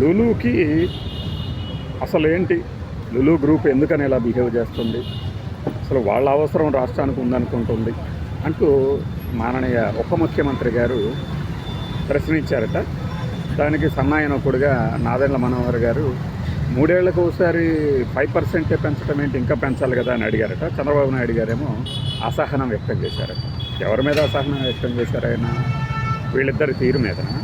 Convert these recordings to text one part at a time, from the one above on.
లులుకి అసలు ఏంటి లులు గ్రూప్ ఎందుకని ఇలా బిహేవ్ చేస్తుంది? అసలు వాళ్ళ అవసరం రాష్ట్రానికి ఉందనుకుంటుంది అంటూ మాననీయ ఉప ముఖ్యమంత్రి గారు ప్రశ్నించారట. దానికి సన్నాయనకుడుగా నాదెండ్ల మనోహర్ గారు మూడేళ్ళకు ఒకసారి ఫైవ్ పర్సెంటే పెంచడం ఏంటి? ఇంకా పెంచాలి కదా అని అడిగారట. చంద్రబాబు నాయుడు గారేమో అసహనం వ్యక్తం చేశారట. ఎవరి మీద అసహనం వ్యక్తం చేశారు ఆయన? వీళ్ళిద్దరి తీరు మీదనా?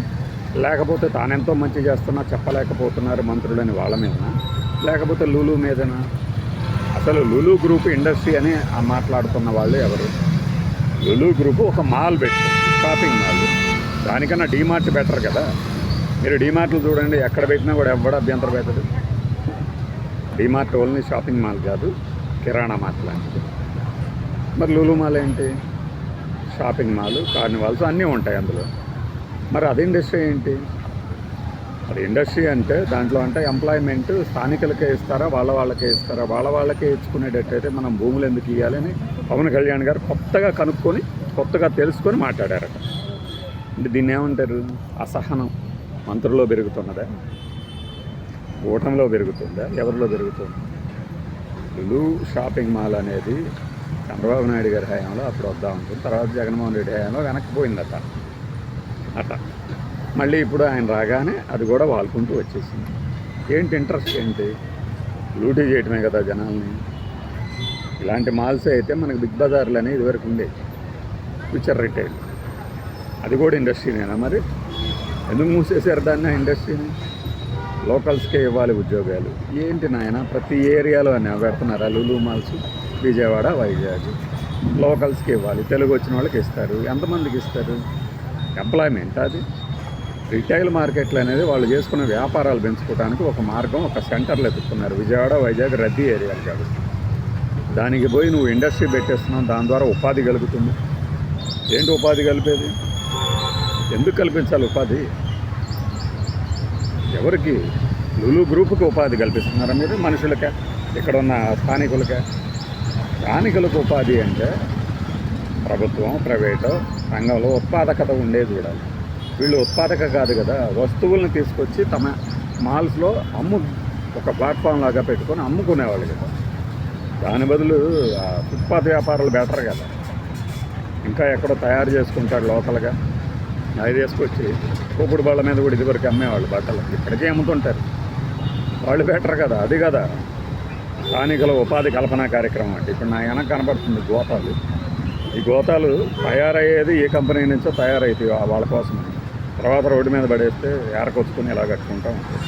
లేకపోతే తానెంతో మంచి చేస్తున్నా చెప్పలేకపోతున్నారు మంత్రులని వాళ్ళ మీదనా. లేకపోతే లూలు మీదనా. అసలు లులు గ్రూప్ ఇండస్ట్రీ అని ఆ మాట్లాడుతున్న వాళ్ళు ఎవరు? లులు గ్రూప్ ఒక మాల్ పెట్టారు షాపింగ్ మాల్. దానికన్నా డీమార్ట్ బెటర్ కదా. మీరు డీమార్ట్లు చూడండి ఎక్కడ పెట్టినా కూడా ఎవడ అభ్యంతరం పెట్టదు డీమార్ట్ ఓన్లీ షాపింగ్ మాల్ కాదు కిరాణా మార్ట్ లాంటిది. మరి లులు మాల్ ఏంటి? షాపింగ్ మాల్ కార్నివాల్స్ అన్నీ ఉంటాయి అందులో. మరి అది ఇండస్ట్రీ ఏంటి? మరి ఇండస్ట్రీ అంటే దాంట్లో అంటే ఎంప్లాయ్మెంట్ స్థానికులకే ఇస్తారా వాళ్ళ వాళ్ళకే ఇస్తారా? వాళ్ళ వాళ్ళకే ఇచ్చుకునేటట్టయితే మనం భూములు ఎందుకు ఇవ్వాలని పవన్ కళ్యాణ్ గారు కొత్తగా కనుక్కొని కొత్తగా తెలుసుకొని మాట్లాడారట. అంటే దీన్ని ఏమంటారు? అసహనం. మంత్రుల్లో పెరుగుతున్నదా? ఓటంలో పెరుగుతుందా? ఎవరిలో పెరుగుతుంది? లులు షాపింగ్ మాల్ అనేది చంద్రబాబు నాయుడు గారి హయాంలో అప్పుడు వద్దాం ఉంటుంది తర్వాత జగన్మోహన్ రెడ్డి హయాంలో వెనక్కి పోయిందట. అట మళ్ళీ ఇప్పుడు ఆయన రాగానే అది కూడా వాడుకుంటూ వచ్చేసింది. ఏంటి ఇంట్రెస్ట్ ఏంటి? లూటీ చేయటమే కదా జనాల్ని. ఇలాంటి మాల్స్ అయితే మనకు బిగ్ బజార్లు అనేది ఇదివరకు ఉండేది ఫ్యూచర్ రిటైల్. అది కూడా ఇండస్ట్రీనేనా మరి? ఎందుకు మూసేశారు దాన్ని ఆ ఇండస్ట్రీని? లోకల్స్కే ఇవ్వాలి ఉద్యోగాలు. ఏంటి నాయన? ప్రతి ఏరియాలో అని పెడుతున్నారా లులు మాల్స్? విజయవాడ వైజాగ్. లోకల్స్కి ఇవ్వాలి. తెలుగు వచ్చిన వాళ్ళకి ఇస్తారు. ఎంతమందికి ఇస్తారు? ఎంప్లాయ్మెంట్ అది. రిటైల్ మార్కెట్లు అనేది వాళ్ళు చేసుకున్న వ్యాపారాలు పెంచుకోవడానికి ఒక మార్గం ఒక సెంటర్లు ఎత్తుకున్నారు విజయవాడ వైజాగ్ రద్దీ ఏరియాలు కాబట్టి. దానికి పోయి నువ్వు ఇండస్ట్రీ పెట్టేస్తున్నావు దాని ద్వారా ఉపాధి కలుగుతుంది. ఏంటి ఉపాధి కలిపేది? ఎందుకు కల్పించాలి ఉపాధి? ఎవరికి? లులు గ్రూప్కి ఉపాధి కల్పిస్తున్నారా మీరు? మనుషులకే ఇక్కడ ఉన్న స్థానికులకే. స్థానికులకు ఉపాధి అంటే ప్రభుత్వం ప్రైవేటు రంగంలో ఉత్పాదకత ఉండేది చూడాలి వీళ్ళు ఉత్పాదక కాదు కదా వస్తువులను తీసుకొచ్చి తమ మాల్స్లో అమ్ము ఒక ప్లాట్ఫామ్ లాగా పెట్టుకొని అమ్ముకునేవాళ్ళు కదా. దాని బదులు ఫుట్పాత్ వ్యాపారాలు బెటర్ కదా. ఇంకా ఎక్కడో తయారు చేసుకుంటారు లోకల్గా. అది తీసుకొచ్చి కూపుడు బళ్ళ మీద కూడా ఇదివరకు అమ్మేవాళ్ళు బట్టలు. ఇక్కడికే అమ్ముతుంటారు. వాళ్ళు బెటర్ కదా అది కదా. స్థానికుల ఉపాధి కల్పన కార్యక్రమం అంటే ఇప్పుడు నా వెనక కనబడుతుంది గోపాలు. ఈ గోతాలు తయారయ్యేది ఏ కంపెనీ నుంచో తయారవుతాయి వాళ్ళ కోసం. తర్వాత రోడ్డు మీద పడేస్తే ఏరకొచ్చుకొని ఇలా కట్టుకుంటా. ఉంటుంది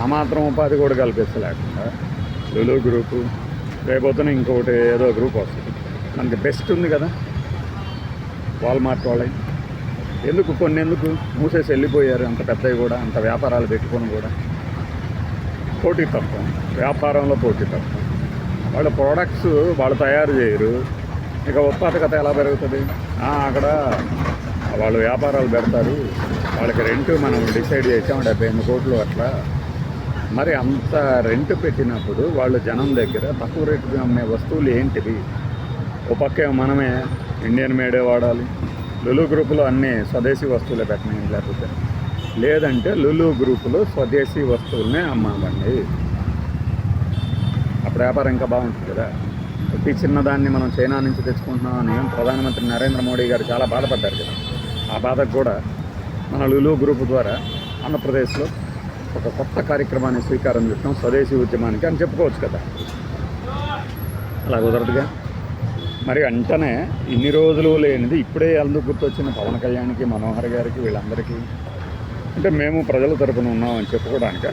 ఆ మాత్రం ఉపాధి కూడా కల్పించలేకుండా లులు గ్రూపు రేపొద్దున ఇంకొకటి ఏదో గ్రూప్ వస్తుంది. మనకి బెస్ట్ ఉంది కదా వాల్మార్ట్ వాళ్ళని ఎందుకు? కొన్ని ఎందుకు మూసేసి వెళ్ళిపోయారు. అంత పెద్దవి కూడా అంత వ్యాపారాలు పెట్టుకొని కూడా. పోటీ తత్వం వ్యాపారంలో పోటీ తత్వం వాళ్ళ ప్రోడక్ట్స్ వాళ్ళు తయారు చేయరు. ఇక ఉత్పాదకత ఎలా పెరుగుతుంది? అక్కడ వాళ్ళు వ్యాపారాలు పెడతారు. వాళ్ళకి రెంట్ మనం డిసైడ్ చేసాం డెబ్బై ఎనిమిది కోట్లు అట్లా. మరి అంత రెంట్ పెట్టినప్పుడు వాళ్ళు జనం దగ్గర తక్కువ రేటుకి అమ్మే వస్తువులు ఏంటివి? ఓ పక్క మనమే ఇండియన్ మేడే వాడాలి? లులు గ్రూపులో అన్నీ స్వదేశీ వస్తువులే పెట్టినాయి లేకపోతే లేదంటే లులు గ్రూపులో స్వదేశీ వస్తువులనే అమ్మామండి. వ్యాపారం ఇంకా బాగుంటుంది కదా. ప్రతి చిన్నదాన్ని మనం చైనా నుంచి తెచ్చుకుంటున్నామని ప్రధానమంత్రి నరేంద్ర మోడీ గారు చాలా బాధపడ్డారు కదా. ఆ బాధకు కూడా మన లులు గ్రూప్ ద్వారా ఆంధ్రప్రదేశ్లో ఒక కొత్త కార్యక్రమాన్ని స్వీకారం చుట్టాం స్వదేశీ ఉద్యమానికి అని చెప్పుకోవచ్చు కదా. అలా కుదరదుగా? మరి వెంటనే ఇన్ని రోజులు లేనిది ఇప్పుడే అందుకు గుర్తొచ్చిన పవన్ కళ్యాణ్కి మనోహర్ గారికి వీళ్ళందరికీ. అంటే మేము ప్రజల తరపున ఉన్నామని చెప్పుకోవడానికి?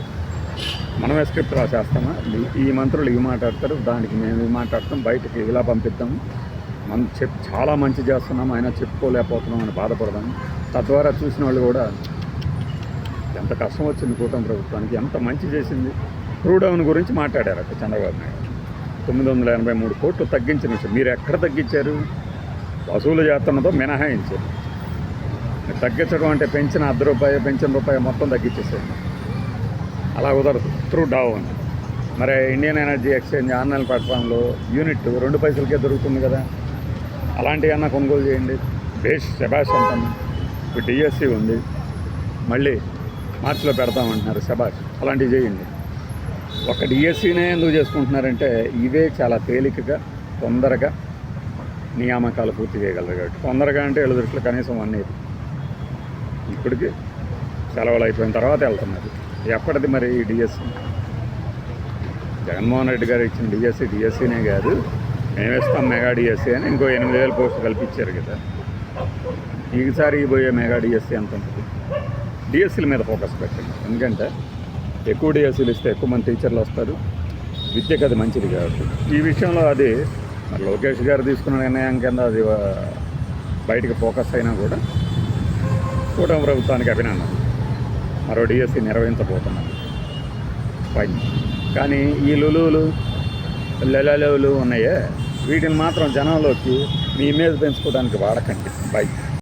మనమే స్క్రిప్ట్ రాసేస్తామా? ఈ- మంత్రులు ఇవి మాట్లాడతారు దానికి మేము ఇవి మాట్లాడతాం బయటకి ఇలా పంపిద్దాం. మనం చెప్ చాలా మంచి చేస్తున్నాం అయినా చెప్పుకోలేకపోతున్నాం అని బాధపడదాం. తద్వారా చూసిన వాళ్ళు కూడా ఎంత కష్టం వచ్చింది కూటమి ప్రభుత్వానికి ఎంత మంచి చేసింది. క్రూడౌన్ గురించి మాట్లాడారు అక్కడ చంద్రబాబు నాయుడు. తొమ్మిది వందల ఎనభై మూడు కోట్లు తగ్గించిన విషయం. మీరు ఎక్కడ తగ్గించారు? వసూలు చేస్తున్నదో మినహాయించారు. తగ్గించడం అంటే పెంచిన అర్ధ రూపాయి పెంచిన రూపాయి మొత్తం తగ్గించేసారు అలా కుదరదు. త్రూ డౌన్ మరి ఇండియన్ ఎనర్జీ ఎక్స్చేంజ్ ఆన్లైన్ ప్లాట్ఫామ్లో యూనిట్ రెండు పైసలకే దొరుకుతుంది కదా. అలాంటివన్నా కొనుగోలు చేయండి. బేస్ శబాష్ అంటాను ఇప్పుడు డిఎస్సి ఉంది. మళ్ళీ మార్చిలో పెడతామంటున్నారు శబాష్ అలాంటివి చేయండి. ఒక డిఎస్సీనే ఎందుకు చేసుకుంటున్నారంటే ఇవే చాలా తేలికగా తొందరగా నియామకాలు పూర్తి చేయగలరు కాబట్టి. తొందరగా అంటే ఏళ్ళ దృష్టిలో కనీసం వన్ ఇప్పటికి సెలవులు అయిపోయిన తర్వాత వెళ్తున్నారు. ఎప్పటిది మరి ఈ డిఎస్సి జగన్మోహన్ రెడ్డి గారు ఇచ్చిన డిఎస్సి డిఎస్సీనే కాదు మేమేస్తాం మెగా డిఎస్సీ అని ఇంకో ఎనిమిది వేల పోస్టులు కల్పించారు కదా. ఈసారి పోయే మెగా డిఎస్సీ ఎంత ఉంటుంది? డిఎస్సీల మీద ఫోకస్ పెట్టండి. ఎందుకంటే ఎక్కువ డిఎస్సీలు ఇస్తే ఎక్కువ మంది టీచర్లు వస్తారు. విద్యకు అది మంచిది కాబట్టి. ఈ విషయంలో అది మరి లోకేష్ గారు తీసుకున్న నిర్ణయం కింద అది బయటికి ఫోకస్ అయినా కూడా కూటమి ప్రభుత్వానికి అభినందన మరో డిఎస్సి నిర్వహించబోతున్నారు. ఫైన్ కానీ ఈ లులువులు లెలలువులు ఉన్నాయే. వీటిని మాత్రం జనంలోకి మీ ఇమేజ్ పెంచుకోవడానికి వాడకండి. బైక్